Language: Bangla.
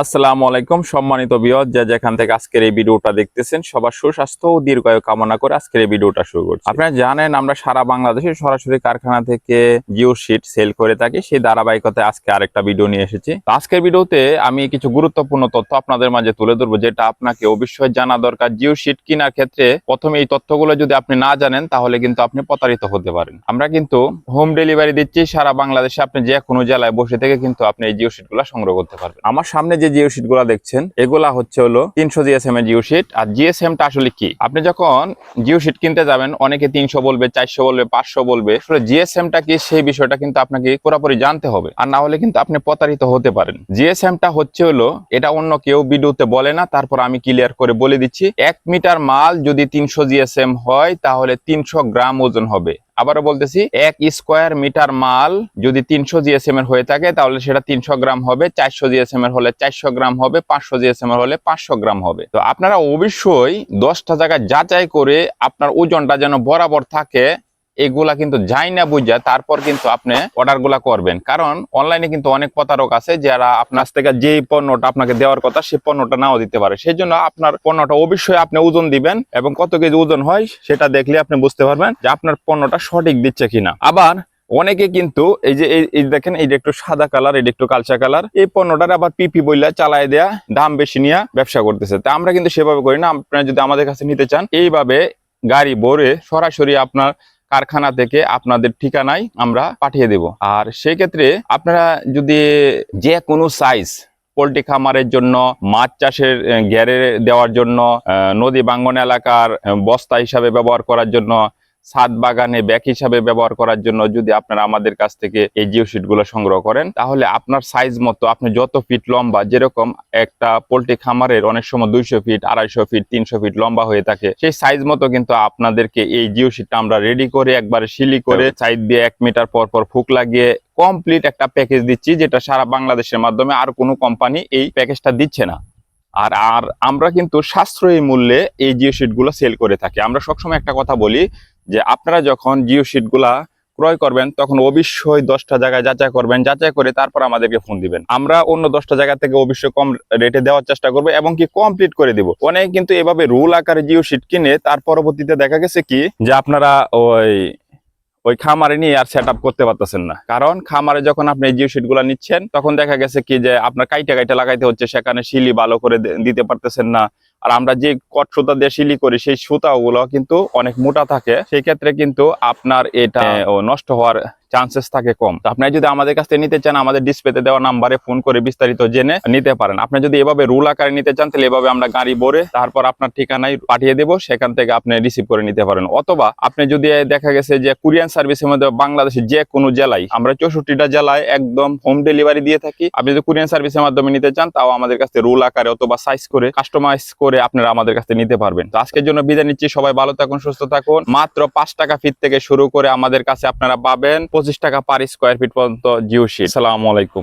আসসালামু আলাইকুম সম্মানিত বিয়দ যা যেখান থেকে আজকের এই ভিডিওটা দেখতেছেন, সবার সুস্বাস্থ্য ও দীর্ঘায়ু কামনা করে আজকের এই ভিডিওটা শুরু করছি। আপনারা জানেন, আমরা সারা বাংলাদেশে সরাসরি কারখানা থেকে জিও শিট সেল করে থাকি, সেই ধারাবাহিকতায় আজকে আরেকটা ভিডিও নিয়ে এসেছি। আজকের ভিডিওতে আমি কিছু গুরুত্বপূর্ণ তথ্য আপনাদের মাঝে তুলে ধরবো, যেটা আপনাকে অবশ্যই জানা দরকার, জিও শিট কেনার ক্ষেত্রে প্রথমে এই তথ্যগুলো যদি আপনি না জানেন, তাহলে কিন্তু আপনি প্রতারিত হতে পারেন। আমরা কিন্তু হোম ডেলিভারি দিচ্ছি, সারা বাংলাদেশে আপনি যে কোনো জেলায় বসে থেকে কিন্তু আপনি এই জিও শিট সংগ্রহ করতে পারবেন। আমার সামনে যে জিও শিটগুলা দেখছেন, এগুলা হচ্ছে হলো তিনশো জিএসএম এর জিও শিট আর জিএসএম টা আসলে কি? আপনি যখন জিও শিট কিনতে যাবেন, অনেকে তিনশো বলবে, চারশো বলবে, পাঁচশো বলবে। আসলে জিএসএম টা কি সেই বিষয়টা কিন্তু আপনাকে পুরোপুরি জানতে হবে। আর না হলে কিন্তু আপনি প্রতারিত হতে পারেন। জিএসএম টা হচ্ছে হলো, এটা অন্য কেউ ভিডিওতে বলে না, তারপর আমি ক্লিয়ার করে বলে দিচ্ছি। এক মিটার মাল যদি তিনশো জিএসএম হয়, তাহলে তিনশো গ্রাম ওজন হবে। আবারও বলতেছি, এক স্কোয়ার মিটার মাল যদি তিনশো জিএসএম এর হয়ে থাকে, তাহলে সেটা তিনশো গ্রাম হবে, চারশো জিএসএম এর হলে চারশো গ্রাম হবে, পাঁচশো জিএসএম এর হলে পাঁচশো গ্রাম হবে। তো আপনারা অবশ্যই দশটা জায়গায় যাচাই করে আপনার ওজনটা যেন বরাবর থাকে এগুলা কিন্তু যাই না বুঝা তারপর কিন্তু আপনি অর্ডারগুলা করবেন। কারণ অনলাইনে কিন্তু অনেক প্রতারক আছে যারা আপনার থেকে যে পণ্যটা আপনাকে দেওয়ার কথা সেই পণ্যটা নাও দিতে পারে। সেই জন্য আপনার পণ্যটা অবশ্যই আপনি ওজন দিবেন এবং কত কেজি ওজন হয় সেটা দেখলে আপনি বুঝতে পারবেন যে আপনার পণ্যটা সঠিক দিচ্ছে কিনা। আবার অনেকে কিন্তু এই যে এই- দেখেন এই যে একটু সাদা কালার এটা একটু কালচা কালার। এই পণ্যটার আবার পিপি বইলা চালায় দেয়া দাম বেশি নিয়ে ব্যবসা করতেছে। তা আমরা কিন্তু সেভাবে করি না। আপনারা যদি আমাদের কাছে নিতে চান, এইভাবে গাড়ি ভরে সরাসরি আপনার কারখানা থেকে আপনাদের ঠিকানায় আমরা পাঠিয়ে দেব। আর সেক্ষেত্রে আপনারা যদি যে কোনো সাইজ পোলট্রি খামারের জন্য, মাছ চাষের গ্যারে দেওয়ার জন্য নদী বাঙ্গন এলাকার বস্তা হিসাবে ব্যবহার করার জন্য ছাদ বাগানে ব্যাগ হিসাবে ব্যবহার করার জন্য যদি আপনারা আমাদের কাছ থেকে এই জিও শিটগুলো সংগ্রহ করেন, তাহলে আপনার সাইজ মতো, আপনি যত ফিট লম্বা, যেরকম একটা পোল্ট্রি খামারের অনেক সময় দুইশো ফিট আড়াইশো ফিট তিনশো ফিট লম্বা হয়ে থাকে, সেই সাইজ মতো কিন্তু আপনাদেরকে এই জিও শিটটা আমরা রেডি করে একবারে শিলি করে সাইড দিয়ে এক মিটার পর পর ফুক লাগিয়ে কমপ্লিট একটা প্যাকেজ দিচ্ছি, যেটা সারা বাংলাদেশের মাধ্যমে আর কোনো কোম্পানি এই প্যাকেজটা দিচ্ছে না। আর আর আমরা কিন্তু সাশ্রয়ী মূল্যে এই জিও শিটগুলো সেল করে থাকি। আমরা সবসময় একটা কথা বলি যে আপনারা যখন জিও শিটগুলা ক্রয় করবেন, তখন অবশ্যই দশটা জায়গায় যাচাই করবেন। যাচাই করে তারপর আমাদেরকে ফোন দিবেন। আমরা অন্য দশটা জায়গা থেকে অবশ্যই কম রেটে দেওয়ার চেষ্টা করব এবং কি কমপ্লিট করে দিব। অনেকে কিন্তু এভাবে রুল আকারে জিও শিট কিনে তার পরবর্তীতে দেখা গেছে কি, যে আপনারা ওই ওই খামারে নিয়ে আর সেট করতে পারতেছেন না। কারণ খামারে যখন আপনি জিও শিটগুলা নিচ্ছেন, তখন দেখা গেছে কি, যে আপনার কাইটা কাইটা লাগাইতে হচ্ছে, সেখানে শিলি ভালো করে দিতে পারতেছেন না। আর আমরা যে কট সুতা দিয়ে শিলি করি, সেই সুতাগুলো কিন্তু অনেক মোটা থাকে। সেই ক্ষেত্রে কিন্তু আপনার এটা নষ্ট হওয়ার চান্সেস থাকে কম। তো আপনি যদি আমাদের কাছ থেকে নিতে চান, আমাদের ডিসপ্লেতে দেওয়া নাম্বারে ফোন করে বিস্তারিত জেনে নিতে পারেন। আপনি যদি এভাবে রুল আকারে নিতে চান, তাহলে এভাবে আমরা গাড়ি ভরে তারপর আপনার ঠিকানায় পাঠিয়ে দেবো। সেখান থেকে আপনি রিসিভ করে নিতে পারেন। অথবা আপনি যদি দেখা গেছে যে কুরিয়ান সার্ভিসের মধ্যে বাংলাদেশের যে কোনো জেলায়, আমরা চৌষট্টিটা জেলায় একদম হোম ডেলিভারি দিয়ে থাকি। আপনি যদি কুরিয়ান সার্ভিসের মাধ্যমে নিতে চান, তাও আমাদের কাছে রুল আকারে অথবা সাইজ করে কাস্টমাইজ করে আপনারা আমাদের কাছে নিতে পারবেন। তো আজকের জন্য বিদায় নিচ্ছি। সবাই ভালো থাকুন, সুস্থ থাকুন। মাত্র পাঁচ টাকা ফিট থেকে শুরু করে আমাদের কাছে আপনারা পাবেন পঁচিশ টাকা পার স্কোয়ার ফিট পর্যন্ত জিও শিট সালামু আলাইকুম।